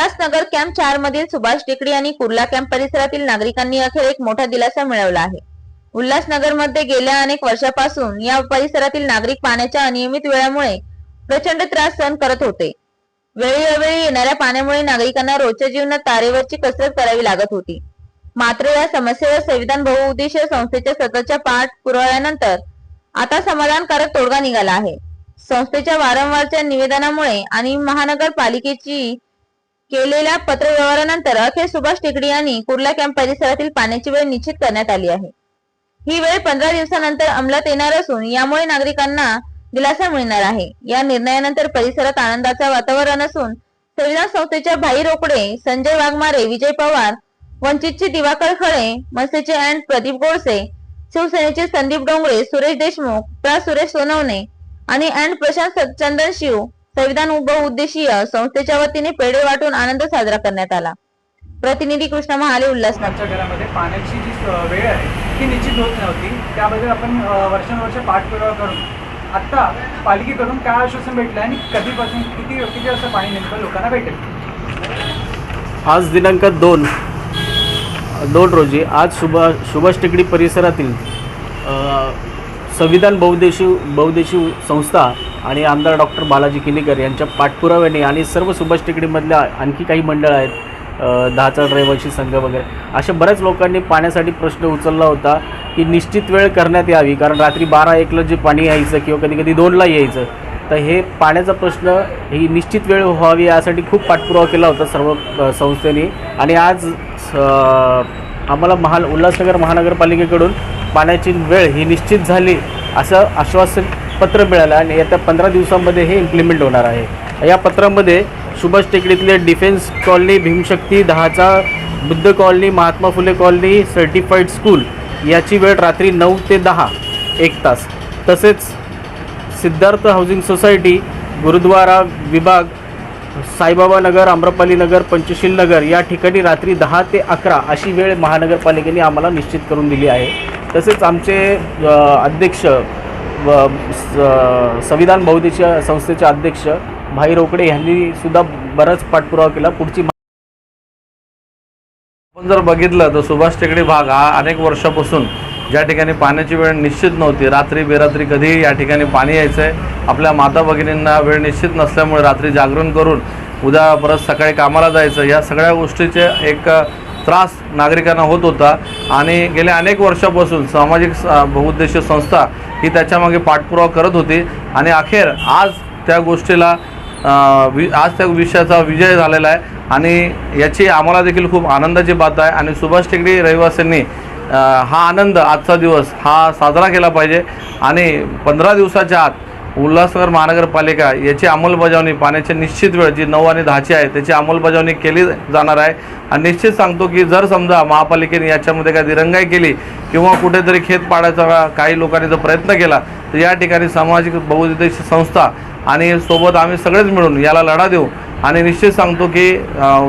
Ulhasnagar camp चार मधील सुभाष टेकडी आणि कुर्ला कॅम्प परिसरातील नागरिकांनी अखेर एक मोठा दिलासा मिळवला आहे. उल्हासनगरमध्ये गेल्या अनेक वर्षापासून या परिसरातील नागरिक पाण्याच्या अनियमित वेळामुळे प्रचंड त्रास सहन करत होते. वेळोवेळी येणाऱ्या पाण्यामुळे नागरिकांना रोजच्या जीवनात तारेवरची कसरत करावी लागत होती. मात्र या समस्येवर संविधान बहुउद्देशीय संस्थेच्या सततच्या पाठपुराव्यानंतर आता समाधानकारक तोडगा निघाला आहे. संस्थेच्या वारंवारच्या निवेदनामुळे आणि महानगरपालिकेची केलेल्या पत्रव्यवहारानंतर अखेर सुभाष टेकडी यांनी कुर्ला कॅम्प परिसरातील पाण्याची वेळ निश्चित करण्यात आली आहे. ही वेळ पंधरा दिवसानंतर अंमलात येणार असून यामुळे नागरिकांना दिलासा मिळणार आहे. या निर्णयानंतर परिसरात आनंदाचे वातावरण असून संविधान संस्थेच्या भाई रोकडे संजय वाघमारे विजय पवार वंचितचे दिवाकर खळे मनसेचे अँड प्रदीप गोडसे शिवसेनेचे संदीप डोंगरे सुरेश देशमुख प्रा. सुरेश सोनवणे आणि अँड प्रशांत चंदन शिव संविधान बहुउद्देशीय संस्थेच्या वतीने पेढे वाटून आनंद साजरा करण्यात आला. प्रतिनिधी कृष्ण महाले उल्हासनगर आमच्या घरामध्ये पाण्याची जी वेळ आहे ती निश्चित होत नव्हती. त्याबद्दल आपण वर्षानुवर्ष पाठपुरावा करून आत्ता पालिकेकडून काय आश्वासन भेटलं आणि कधीपासून किती किती वाजता पाणी नेमकं लोकांना भेटेल? आज दिनांक दोन दोन रोजी आज सुभा सुभाष टेकडी परिसरातील संविधान बहुदेशी बहुदेशी संस्था आणि आमदार डॉक्टर बालाजी किनीकर यांच्या पाठपुराव्याने आणि सर्व सुभाष टेकडीमधल्या आणखी काही मंडळ आहेत दहाचा रहिवासी संघ वगैरे अशा बऱ्याच लोकांनी पाण्यासाठी प्रश्न उचलला होता की निश्चित वेळ करण्यात यावी कारण रात्री बारा एकला जे पाणी यायचं किंवा कधी कधी दोनला यायचं तर हे पाण्याचा प्रश्न ही निश्चित वेळ व्हावी यासाठी खूप पाठपुरावा केला होता सर्व संस्थेने. आणि आज आम्हाला महा उल्हासनगर महानगरपालिकेकडून पाण्याची वेळ ही निश्चित झाली असं आश्वासन पत्र मिळालं आणि येत्या पंधरा दिवसांमध्ये हे इम्प्लिमेंट होणार आहे. या पत्रामध्ये सुभाष टेकडीतले defence colony Bhimshakti दहाचा Buddha colony Mahatma Phule colony certified school याची वेळ रात्री नऊ ते दहा एक तास. तसेच सिद्धार्थ हाऊसिंग सोसायटी गुरुद्वारा विभाग साईबाबा नगर आम्रपाली नगर पंचशील नगर या ठिकाणी रात्री दहा ते अकरा अशी वेळ महानगरपालिकेने आम्हाला निश्चित करून दिली आहे. तसेच आमचे अध्यक्ष संविधान बहुदेशीय संस्थेचे अध्यक्ष भाई रोकडे यांनी सुद्धा बराच पाठपुरावा केला. पुढची आपण जर बघितलं तर सुभाष टेकडी भाग हा अनेक वर्षापासून ज्या ठिकाणी पाण्याची वेळ निश्चित नव्हती रात्री बेरात्री कधीही या ठिकाणी पाणी यायचं आहे आपल्या माता भगिनींना वेळ निश्चित नसल्यामुळे रात्री जागरण करून उद्या परत सकाळी कामाला जायचं. या सगळ्या गोष्टीचे एक त्रास नागरिकांना होत होता. आणि गेल्या अनेक वर्षापासून सामाजिक बहुउद्देशीय संस्था ही त्याच्यामागे पाठपुरावा करत होती. आणि अखेर आज त्या गोष्टीला वि आज त्या विषयाचा विजय झालेला आहे. आणि याची आम्हाला देखील खूप आनंदाची बात आहे. आणि सुभाष टेकडी रहिवासींनी हा आनंद आजचा दिवस हा साजरा केला पाहिजे. आणि पंधरा दिवसाच्या आत उल्हासनगर महानगरपालिका याची अंमलबजावणी पाण्याची निश्चित वेळ जी नऊ आणि दहाची आहे त्याची अंमलबजावणी केली जाणार आहे. आणि निश्चित सांगतो की जर समजा महापालिकेने याच्यामध्ये काही दिरंगाई केली किंवा कुठेतरी खेत पाडायचा काही लोकांनी जर प्रयत्न केला तर या ठिकाणी सामाजिक बहुउद्देशीय संस्था आणि सोबत आम्ही सगळेच मिळून याला लढा देऊ. आणि निश्चित सांगतो की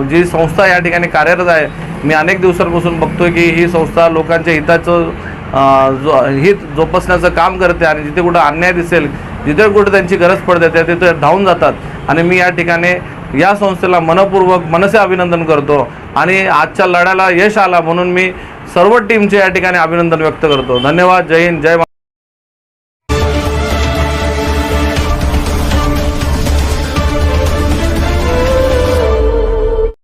जी संस्था या ठिकाणी कार्यरत आहे मी अनेक दिवसांपासून बघतोय की ही संस्था लोकांच्या हिताचं जो हित जोपासण्याचं काम करते आणि जिथे कुठं अन्याय दिसेल जिथे कुठे त्यांची गरज पडते त्या तिथे धावून जातात. आणि मी या ठिकाणी या संस्थेला मनपूर्वक मनसे अभिनंदन करतो. आणि आजच्या लढ्याला यश आला म्हणून मी सर्व टीमचे या ठिकाणी अभिनंदन व्यक्त करतो. धन्यवाद. जय हिंद. जय